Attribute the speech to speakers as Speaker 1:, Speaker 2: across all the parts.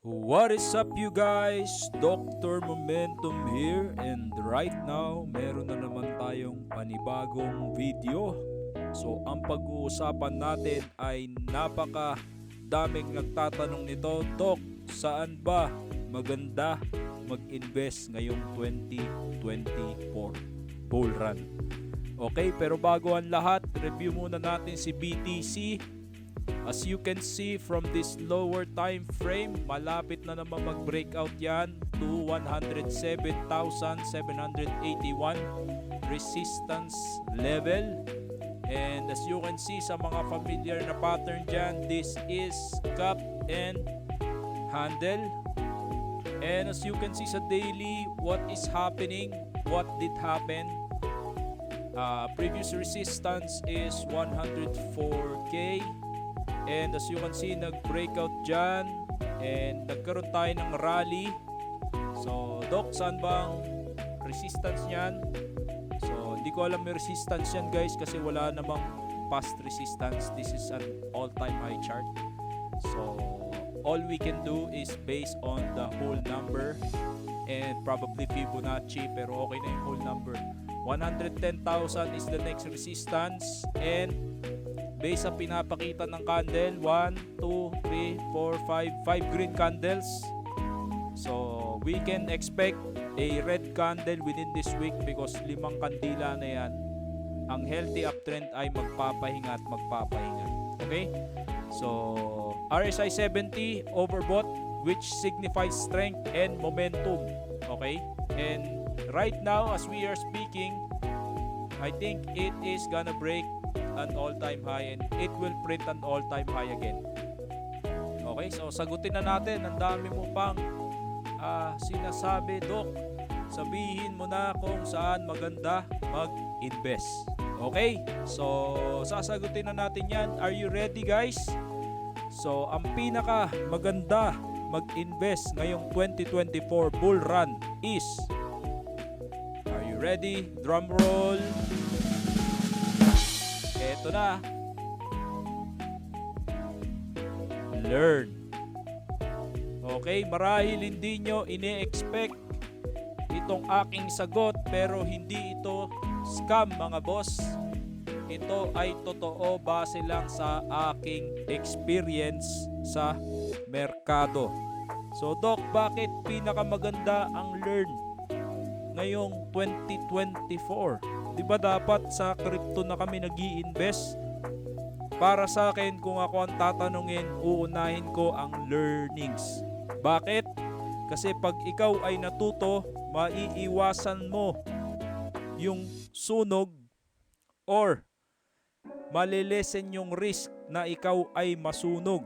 Speaker 1: What is up you guys? Dr. Momentum here and right now meron na naman tayong panibagong video. So ang pag-uusapan natin ay napaka daming nagtatanong nito, Doc, saan ba maganda mag-invest ngayong 2024 bull run? Okay, pero bago ang lahat, review muna natin si BTC As you can see from this lower time frame, malapit na naman mag-breakout yan to 107,781 resistance level. And as you can see sa mga familiar na pattern dyan, this is cup and handle. And as you can see sa daily, what is happening, what did happen, uh, previous resistance is 104k And as you can see, nag-breakout dyan. And nagkaroon tayo ng rally. So, Doc, saan bang resistance niyan? So, hindi ko alam may resistance yan guys kasi wala namang past resistance. This is an all-time high chart. So, all we can do is based on the whole number and probably Fibonacci pero okay na yung whole number. 110,000 is the next resistance and based sa pinapakita ng candle 1, 2, 3, 4, 5 5 green candles. So we can expect a red candle within this week because limang kandila na yan. Ang healthy uptrend ay magpapahinga at magpapahinga. Okay? So RSI 70 overbought which signifies strength and momentum. Okay? And right now as we are speaking I think it is gonna break an all-time high and it will print an all-time high again. Okay, so sagutin na natin. Ang dami mo pang ah, sinasabi, Doc. Sabihin mo na kung saan maganda mag-invest. Okay, so sasagutin na natin yan. Are you ready guys? So, ang pinaka maganda mag-invest ngayong 2024 bull run is Are you ready? Drum roll. Eto na. Learn. Okay, marahil hindi nyo ini-expect itong aking sagot pero hindi ito scam mga boss. Ito ay totoo base lang sa aking experience sa merkado. So Doc, bakit pinakamaganda ang learn ngayong 2024? 'Di ba dapat sa crypto na kami nag invest Para sa akin, kung ako ang tatanungin, uunahin ko ang learnings. Bakit? Kasi pag ikaw ay natuto, maiiwasan mo yung sunog or malilesen yung risk na ikaw ay masunog.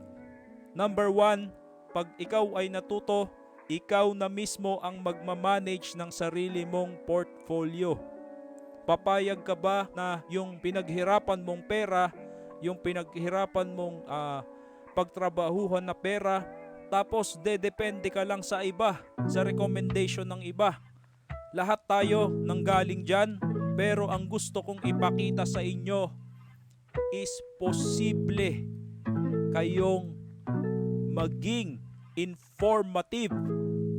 Speaker 1: Number one, pag ikaw ay natuto, ikaw na mismo ang magmamanage ng sarili mong portfolio. Papayag ka ba na yung pinaghirapan mong pera, yung pinaghirapan mong ah, pagtrabahuhan na pera, tapos dedepende ka lang sa iba, sa recommendation ng iba. Lahat tayo nanggaling dyan, pero ang gusto kong ipakita sa inyo is posible kayong maging informative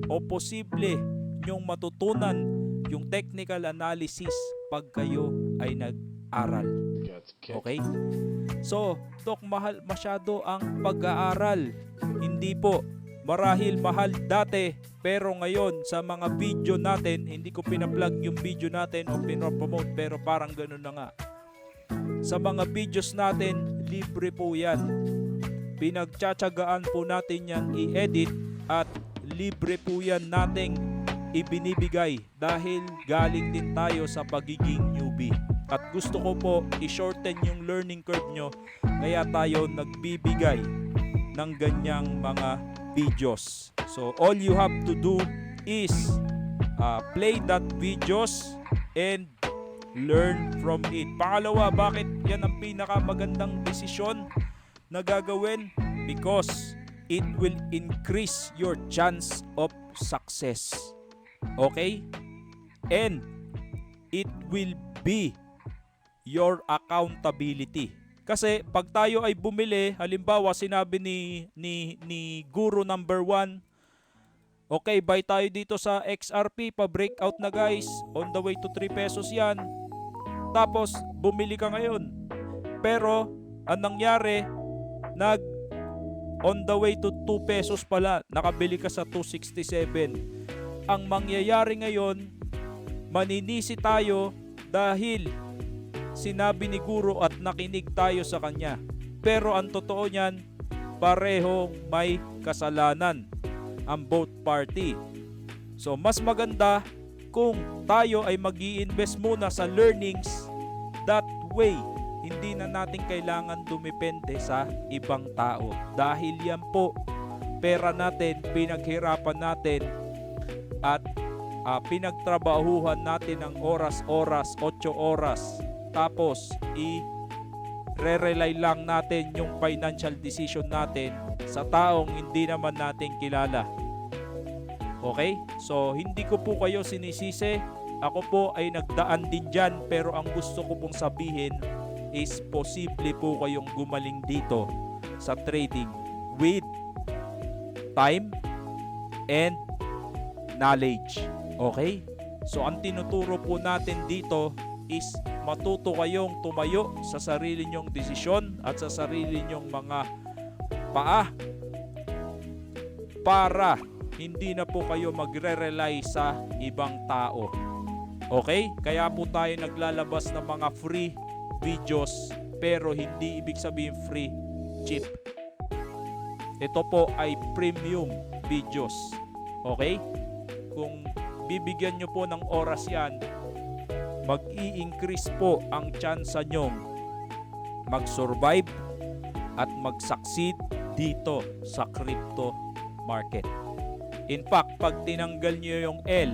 Speaker 1: o posible nyong matutunan yung technical analysis pag kayo ay nag-aral. Okay? So, Dok, mahal masyado ang pag-aaral. Hindi po. Marahil mahal dati, pero ngayon sa mga video natin, hindi ko pinaplug yung video natin o pinopromote, pero parang ganun na nga. Sa mga videos natin, libre po yan. Pinagtsatsagaan po natin yan i-edit at libre po yan nating ibinibigay dahil galing din tayo sa pagiging newbie. At gusto ko po i-shorten yung learning curve nyo kaya tayo nagbibigay ng ganyang mga videos. So all you have to do is uh, play that videos and learn from it. Pangalawa, bakit yan ang pinakamagandang desisyon na gagawin? Because it will increase your chance of success. Okay? And it will be your accountability. Kasi pag tayo ay bumili, halimbawa sinabi ni ni ni guru number 1, okay, buy tayo dito sa XRP, pa-breakout na guys. On the way to 3 pesos 'yan. Tapos bumili ka ngayon. Pero ang nangyari, nag on the way to 2 pesos pala, nakabili ka sa 267. Ang mangyayari ngayon, maninisi tayo dahil sinabi ni guro at nakinig tayo sa kanya. Pero ang totoo niyan, parehong may kasalanan ang both party. So mas maganda kung tayo ay mag invest muna sa learnings that way hindi na natin kailangan dumepende sa ibang tao dahil yan po pera natin pinaghirapan natin at ah, pinagtrabahuhan natin ng oras-oras 8 oras tapos i re-rely lang natin yung financial decision natin sa taong hindi naman natin kilala. Okay? So, hindi ko po kayo sinisisi. Ako po ay nagdaan din dyan pero ang gusto ko pong sabihin is posible po kayong gumaling dito sa trading with time and knowledge. Okay? So, ang tinuturo po natin dito is matuto kayong tumayo sa sarili nyong desisyon at sa sarili nyong mga paa para hindi na po kayo magre-rely sa ibang tao. Okay? Kaya po tayo naglalabas ng mga free videos pero hindi ibig sabihin free cheap. Ito po ay premium videos. Okay? Kung bibigyan nyo po ng oras yan, mag-i-increase po ang tsansa nyong mag-survive at mag-succeed dito sa crypto market. In fact, pag tinanggal nyo yung L,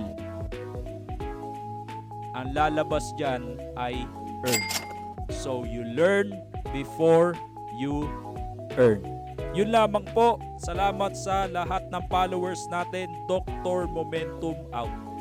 Speaker 1: ang lalabas dyan ay earn. So, you learn before you earn. Yun lamang po. Salamat sa lahat ng followers natin. Dr. Momentum out.